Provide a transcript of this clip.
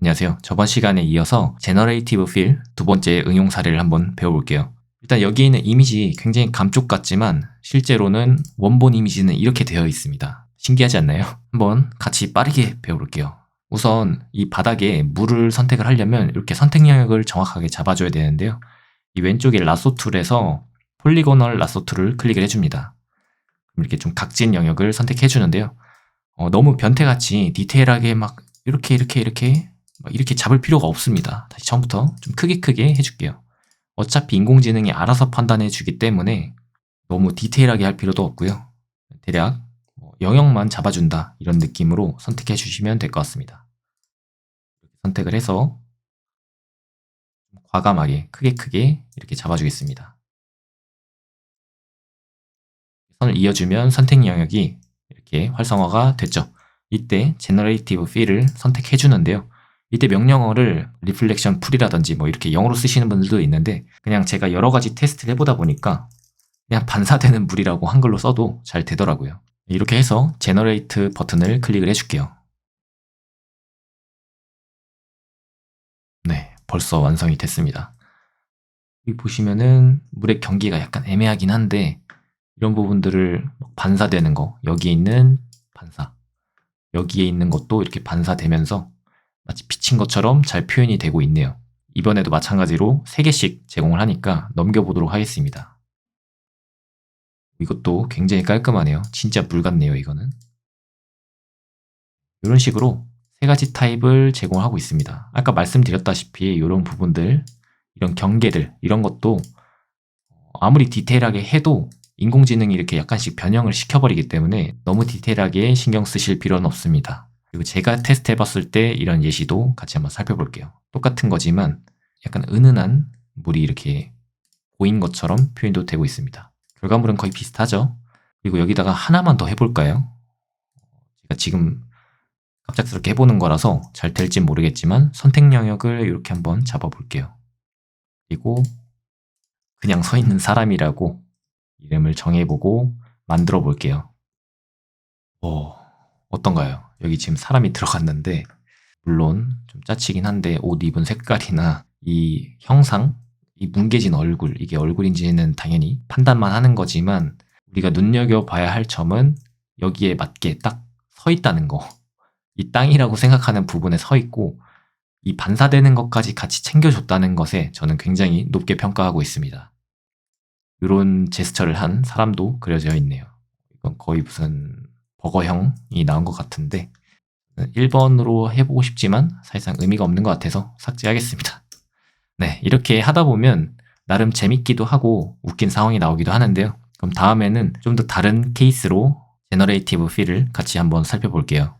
안녕하세요. 저번 시간에 이어서 제너레이티브 필 두 번째 응용 사례를 한번 배워볼게요. 일단 여기 있는 이미지 굉장히 감쪽 같지만 실제로는 원본 이미지는 이렇게 되어 있습니다. 신기하지 않나요? 한번 같이 빠르게 배워볼게요. 우선 이 바닥에 물을 선택을 하려면 이렇게 선택 영역을 정확하게 잡아줘야 되는데요. 이 왼쪽에 라소 툴에서 폴리고널 라소 툴을 클릭을 해줍니다. 이렇게 좀 각진 영역을 선택해 주는데요. 어, 너무 변태같이 디테일하게 막 이렇게 이렇게 이렇게 막 이렇게 잡을 필요가 없습니다. 다시 처음부터 좀 크게 크게 해줄게요. 어차피 인공지능이 알아서 판단해 주기 때문에 너무 디테일하게 할 필요도 없고요. 대략 뭐 영역만 잡아준다 이런 느낌으로 선택해 주시면 될 것 같습니다. 선택을 해서 과감하게 크게 크게 이렇게 잡아주겠습니다. 선을 이어주면 선택 영역이 이렇게 활성화가 됐죠. 이때 Generative Fill을 선택해 주는데요. 이때 명령어를 Reflection Full이라든지 뭐 이렇게 영어로 쓰시는 분들도 있는데 그냥 제가 여러 가지 테스트를 해보다 보니까 그냥 반사되는 물이라고 한글로 써도 잘 되더라고요. 이렇게 해서 Generate 버튼을 클릭을 해줄게요. 네, 벌써 완성이 됐습니다. 여기 보시면은 물의 경기가 약간 애매하긴 한데 이런 부분들을 반사되는 거, 여기에 있는 반사, 여기에 있는 것도 이렇게 반사되면서 마치 비친 것처럼 잘 표현이 되고 있네요. 이번에도 마찬가지로 3개씩 제공을 하니까 넘겨보도록 하겠습니다. 이것도 굉장히 깔끔하네요. 진짜 물 같네요, 이거는. 이런 식으로 세 가지 타입을 제공하고 있습니다. 아까 말씀드렸다시피 이런 부분들, 이런 경계들, 이런 것도 아무리 디테일하게 해도 인공지능이 이렇게 약간씩 변형을 시켜버리기 때문에 너무 디테일하게 신경 쓰실 필요는 없습니다. 그리고 제가 테스트 해봤을 때 이런 예시도 같이 한번 살펴볼게요. 똑같은 거지만 약간 은은한 물이 이렇게 보인 것처럼 표현도 되고 있습니다. 결과물은 거의 비슷하죠? 그리고 여기다가 하나만 더 해볼까요? 제가 지금 갑작스럽게 해보는 거라서 잘 될진 모르겠지만 선택 영역을 이렇게 한번 잡아볼게요. 그리고 그냥 서 있는 사람이라고 이름을 정해보고 만들어 볼게요. 오, 어떤가요? 여기 지금 사람이 들어갔는데, 물론 좀 짜치긴 한데, 옷 입은 색깔이나 이 형상, 이 뭉개진 얼굴, 이게 얼굴인지는 당연히 판단만 하는 거지만, 우리가 눈여겨봐야 할 점은 여기에 맞게 딱 서 있다는 거. 이 땅이라고 생각하는 부분에 서 있고, 이 반사되는 것까지 같이 챙겨줬다는 것에 저는 굉장히 높게 평가하고 있습니다. 이런 제스처를 한 사람도 그려져 있네요. 이건 거의 무슨 버거형이 나온 것 같은데 1번으로 해보고 싶지만 사실상 의미가 없는 것 같아서 삭제하겠습니다. 네, 이렇게 하다 보면 나름 재밌기도 하고 웃긴 상황이 나오기도 하는데요. 그럼 다음에는 좀 더 다른 케이스로 제너레이티브 필을 같이 한번 살펴볼게요.